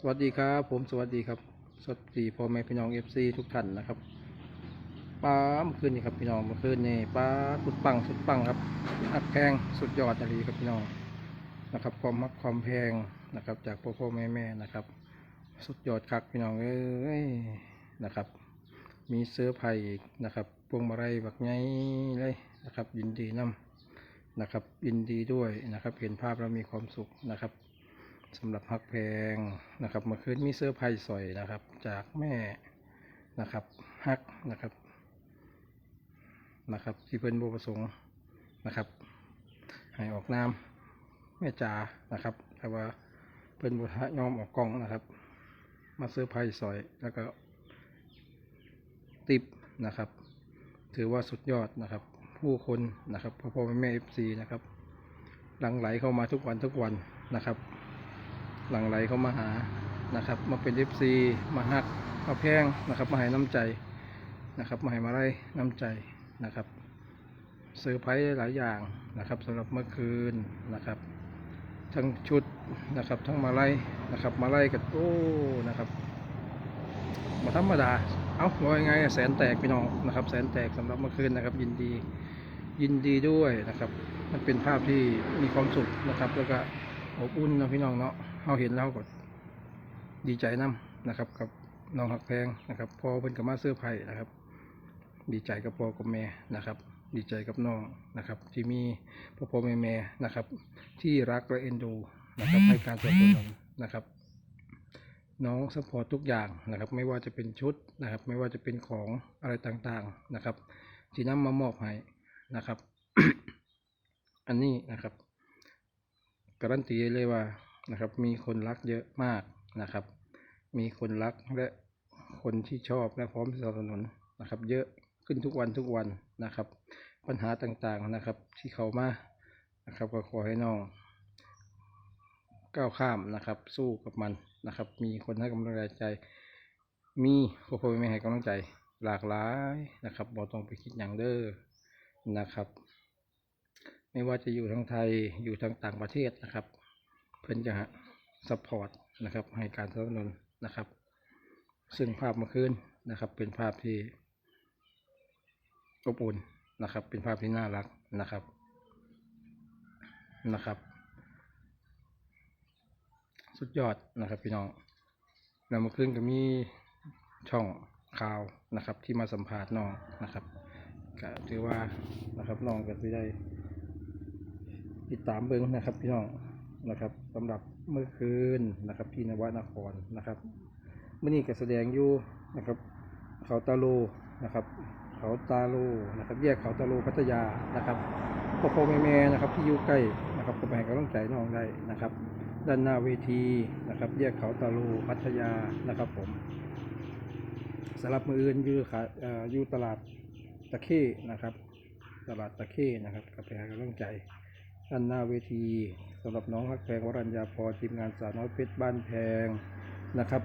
สวัสดีครับ ผมสวัสดีครับ สวัสดีพ่อแม่พี่น้องเอฟซีทุกท่านนะครับป้าเมื่อคืนนี้ครับพี่น้องเมื่อคืนนี้ป้าสุดปังสุดปังครับอักแพงสุดยอดอะไรครับพี่น้องนะครับ ความมักความแพงนะครับ จากพ่อพ่อแม่แม่นะครับ สุดยอดคักพี่น้องเอ้ยนะครับ มีเสื้อร์ไผ่อีกนะครับพวงมาลัยบักไงเลยนะครับ ยินดีนํนะครับยินดีด้วยนะครับ เห็นภาพแล้วมีความสุขนะครับ สำหรับฮักแพงนะครับเมื่อคืนมีเสื้อไผ่สอยนะครับ จากแม่นะครับฮักนะครับนะครับที่เพิ่นบประสงค์นะครับให้ออกน้ำแม่จ๋านะครับ แต่ว่าเพิ่นบุทะยอมออกกล้องนะครับ มาเสื้อไผ่สอยแล้วก็ติปนะครับ ถือว่าสุดยอดนะครับ ผู้คนนะครับพ่อพ่อแม่แม่เอฟซีนะครับหลังไหลเข้ามาทุกวันทุกวันนะครับ หลั่งไหลเข้ามาหานะครับ มาเป็นเอฟซีมาฮักมาแพงนะครับ มาให้น้ำใจนะครับมาให้มาไล่น้ำใจนะครับเซอร์ไพรส์หลายอย่างนะครับสำหรับเมื่อคืนนะครับ ทั้งชุดนะครับทั้งมาไล่นะครับ มาไล่กับโอ้นะครับมาธรรมดาเอาว่ายังไงแสนแตกพี่น้องนะครับ แสนแตกสำหรับเมื่อคืนนะครับ ยินดียินดีด้วยนะครับ มันเป็นภาพที่มีความสุขนะครับ แล้วก็อบอุ่นนะพี่น้องเนาะ เราเห็นแล้วก็ดีใจนํนะครับกับน้องหักแพงนะครับพอเพิ่นกับมาเสื้อไผ่นะครับ ดีใจกับพ่อกับแม่นะครับ ดีใจกับน้องนะครับ ที่มีพ่อพ่อแม่แม่นะครับ ที่รักและเอ็นดูนะครับให้การสนับสนุนนะครับ น้องสปอร์ตทุกอย่างนะครับ ไม่ว่าจะเป็นชุดนะครับ ไม่ว่าจะเป็นของอะไรต่างๆนะครับ ที่นำมามอบให้นะครับ อันนี้นะครับการันตีเลยว่า นะครับ มีคนรักเยอะมากนะครับ มีคนรักและคนที่ชอบและพร้อมสนับสนุนนะครับ เยอะขึ้นทุกวันทุกวันนะครับ ปัญหาต่างๆนะครับ ที่เขามานะครับ ก็ขอให้น้องก้าวข้ามนะครับ สู้กับมันนะครับ มีคนให้กำลังใจ มีพ่อพ่อแม่ให้กำลังใจหลากหลายนะครับบ่ต้องไปคิดอย่างเด้อนะครับ ไม่ว่าจะอยู่ทั้งไทยอยู่ทั้งต่างประเทศนะครับ พื่อนจะซัพพอร์ตนะครับให้การสนับสนุนนะครับ ซึ่งภาพเมื่อคืนนะครับ เป็นภาพที่อบอุ่นนะครับ เป็นภาพที่น่ารักนะครับนะครับ สุดยอดนะครับพี่น้องแล้วเมื่อคืนก็มีช่องข่าวนะครับ ที่มาสัมภาษณ์น้องนะครับก็ถือว่านะครับน้องก็จะได้ติดตามเบิ้งนะครับพี่น้อง นะครับสำหรับเมื่อคืนนะครับที่นวนครนะครับเมื่อนี้ก็แสดงอยู่นะครับ เขาตาโลนะครับ เขาตาโลนะครับ แยกเขาตาโลพัทยานะครับพ่อพ่อแม่แม่นะครับที่อยู่ใกล้นะครับก็ไปให้กำลังใจน้องได้นะครับ ด้านหน้าเวทีนะครับ แยกเขาตาโลพัทยานะครับผมสำหรับมืออื่นอยู่ขาเอ่ออยู่ตลาดตะเข้นะครับ ตลาดตะเข้นะครับก็ไปให้กำลังใจด้านหน้าเวที สำหรับน้องฮักแพงวรัญญาพรทีมงานสาวน้อยเพชรบ้านแพงนะครับ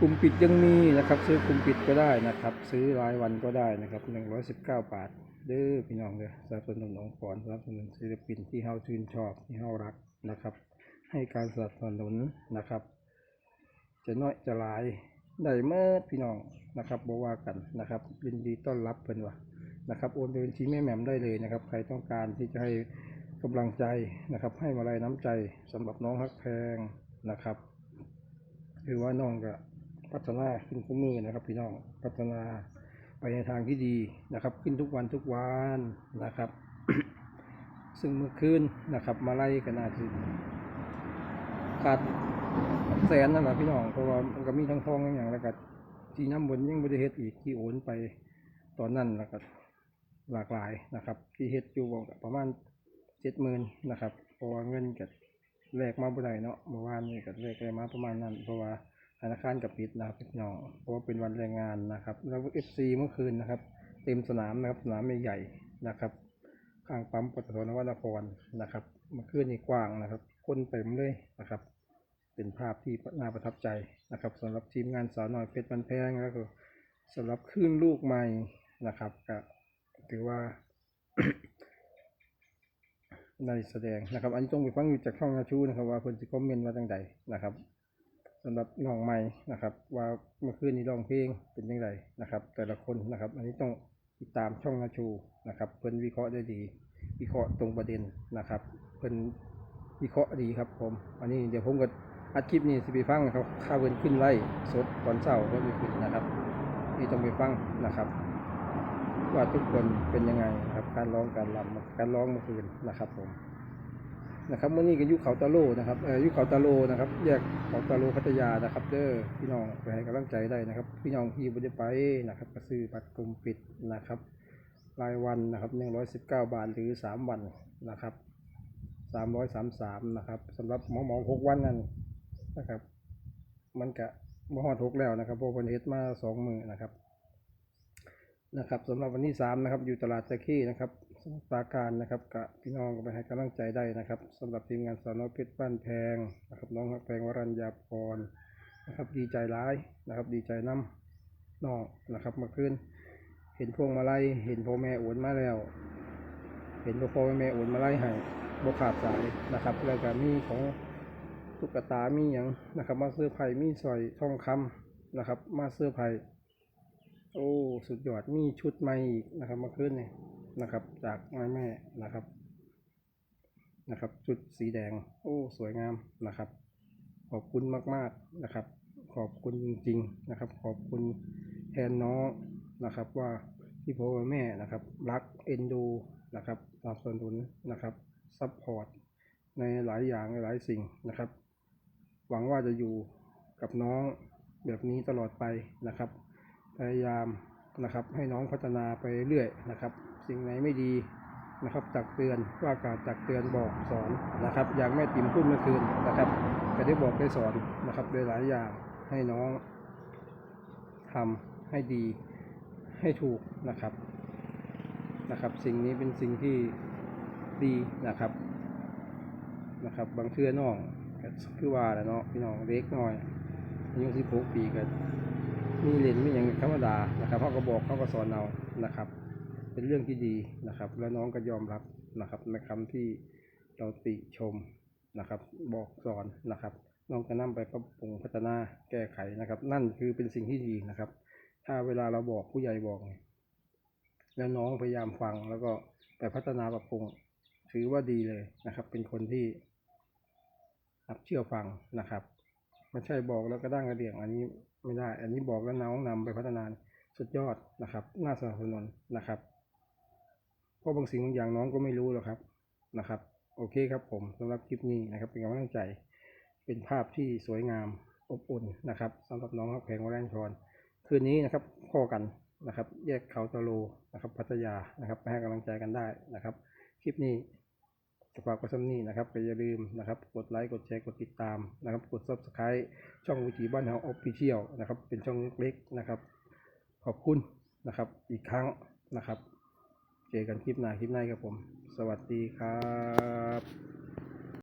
กลุ่มปิดยังมีนะครับ ซื้อกลุ่มปิดก็ได้นะครับ ซื้อรายวันก็ได้นะครับหนึ่งร้อยสิบเก้าบาทเด้อพี่น้องเด้อสนับสนุนน้องปอนสนับสนุนศิลปินที่เฮาชื่นชอบที่เฮารักนะครับ ให้การสนับสนุนนะครับ จะน้อยจะหลายได้เมื่อพี่น้องนะครับบอกว่ากันนะครับยินดีต้อนรับเพิ่นว่านะครับโอนไปบัญชีแม่แหม่มได้เลยนะครับ ใครต้องการที่จะให้ กำลังใจนะครับ ให้มาลัยน้ำใจสำหรับน้องฮักแพงนะครับคือว่าน้องก็พัฒนาขึ้นทุกมือนะครับ พี่น้องพัฒนาไปในทางที่ดีนะครับ ขึ้นทุกวันทุกวันนะครับ ซึ่งเมื่อคืนนะครับ มาไล่กันอาจจะขาดแสนนั่นแหละพี่น้องเพราะว่ามันก็มีทั้งทองทั้งอย่างแล้วก็ที่น้ำบนยังบริเฮ็ดอีกที่โอนไปตอนนั้นแล้วก็หลากหลายนะครับ ที่เฮ็ดอยู่ประมาณ เจ็ดหมื่นนะครับเพราะว่าเงินกับแลกมาบ่ได้เนาะเมื่อวานนี้ก็แลกได้มาประมาณนั้น เพราะว่าธนาคารกับปิดนะครับพี่น้องเพราะว่าเป็นวันแรงงานนะครับแล้วเอฟซีเมื่อคืนนะครับ เต็มสนามนะครับสนามใหญ่ๆนะครับ ข้างปั๊มปตทนวนครนะครับเมื่อคืนนี้กว้างนะครับ คนเต็มเลยนะครับ เป็นภาพที่น่าประทับใจนะครับสำหรับทีมงานสาวน้อยเพชรบันแพงแล้วก็สำหรับคลื่นลูกใหม่นะครับก็ถือว่า ได้แสดงนะครับ อันนี้ต้องไปฟังอยู่จากช่องนาชูนะครับ ว่าคนสิคอมเมนต์ว่าจังใดนะครับสำหรับน้องใหม่นะครับ ว่าเมื่อคืนนี้ร้องเพลงเป็นยังไงนะครับ แต่ละคนนะครับ อันนี้ต้องติดตามช่องนาชูนะครับ เพิ่นวิเคราะห์ได้ดี วิเคราะห์ตรงประเด็นนะครับ เพิ่นวิเคราะห์ดีครับผม อันนี้เดี๋ยวผมก็อัดคลิปนี้สิไปฟังเขาข้าวเพิ่นขึ้นไล่สดตอนเช้าเพิ่นมีขึ้นนะครับที่ต้องไปฟังนะครับ ว่าทุกคนเป็นยังไง การร้องการรำการร้องเมื่อคืนนะครับผมนะครับเมื่อนี้ก็ยุคเขาตะโลนะครับเออยุคเขาตะโลนะครับแยกเขาตะโลพัทยานะครับ เด้อพี่น้องไปให้กำลังใจได้นะครับ พี่น้องที่บ่ได้ไปนะครับก็ซื้อบัตรกลุ่มปิดนะครับ รายวันนะครับหนึ่งร้อยสิบเก้าบาทหรือสามวันนะครับสามร้อยสามสามนะครับสำหรับหมอหมอหกวันนั้นนะครับ มันกะมหอดหกแล้วนะครับเพราะวันเฮ็ดมาสองมือนะครับ นะครับสำหรับวันที่สามนะครับอยู่ตลาดตะขี้นะครับสมุทรปราการนะครับกะพี่น้องก็ไปให้กำลังใจได้นะครับสำหรับทีมงานสาวน้อยเพชรบ้านแพงนะครับน้องแพงวรัญญาพรนะครับดีใจร้ายนะครับดีใจน้ำน้องนะครับมื่อคืนเห็นพวงมาลัยเห็นพ่อแม่โอนมาแล้ว เห็นพ่อแม่โอนมาไล่ให้บกขาดสายนะครับแล้วก็มีของตุ๊กตามีอย่างนะครับ มาเสื้อไผ่มีสอยทองคำนะครับ มาเสื้อไผ่ โอ้สุดยอดมีชุดใหม่อีกนะครับมื่อคืนนี่นะครับ จากแม่แม่นะครับ นะครับ ชุดสีแดง โอ้สวยงามนะครับ ขอบคุณมาก ๆนะครับ ขอบคุณจริง ๆนะครับ ขอบคุณแทนน้องนะครับ ว่าที่พ่อแม่นะครับ รักเอ็นดูนะครับสนับสนุนนะครับซัพพอร์ตในหลายอย่างหลายสิ่งนะครับ หวังว่าจะอยู่กับน้องแบบนี้ตลอดไปนะครับ พยายามนะครับให้น้องพัฒนาไปเรื่อยนะครับ สิ่งไหนไม่ดีนะครับตักเตือนว่ากล่าวตักเตือนบอกสอนนะครับ อย่างแม่ติ๋มพูดเมื่อคืนนะครับก็ได้บอกได้สอนนะครับโดยหลายอย่างให้น้องทำให้ดีให้ถูกนะครับนะครับ สิ่งนี้เป็นสิ่งที่ดีนะครับนะครับ บางเทื่อน้องคือว่าแหละเนาะพี่น้องเล็กน้อยอายุสิบหกปีก็ มีเรียนมีอย่างธรรมดานะครับเขาก็บอกเขาก็สอนเรานะครับ เป็นเรื่องที่ดีนะครับ แล้วน้องก็ยอมรับนะครับในคำที่เราติชมนะครับ บอกสอนนะครับ น้องก็นำไปปรับปรุงพัฒนาแก้ไขนะครับ นั่นคือเป็นสิ่งที่ดีนะครับ ถ้าเวลาเราบอกผู้ใหญ่บอก แล้วน้องพยายามฟังแล้วก็ไปพัฒนาปรับปรุงถือว่าดีเลยนะครับ เป็นคนที่รับเชื่อฟังนะครับ ไม่ใช่บอกแล้วก็ด้างกระเดี่ยงอันนี้ไม่ได้ อันนี้บอกแล้วน้องนำไปพัฒนาสุดยอดนะครับ น่าสนับสนุนนะครับเพราะบางสิ่งบางอย่างน้องก็ไม่รู้หรอกครับนะครับ โอเคครับผมสำหรับคลิปนี้นะครับ เป็นกำลังใจ เป็นภาพที่สวยงามอบอุ่นนะครับสำหรับน้องฮักแพงวรัญชรคืนนี้นะครับพ่อกันนะครับ แยกเขาตะโลนะครับ พัทยานะครับไปให้กำลังใจกันได้นะครับ คลิปนี้ ฝากกดซัมนี่นะครับก็อย่าลืมนะครับ กดไลค์ กดแชร์ กดติดตามนะครับ กด subscribe ช่องวิถีบ้านเฮาออฟฟิเชียลนะครับ เป็นช่องเล็กๆนะครับ ขอบคุณนะครับ อีกครั้งนะครับ เจอกันคลิปหน้าคลิปหน้าครับผม สวัสดีครับ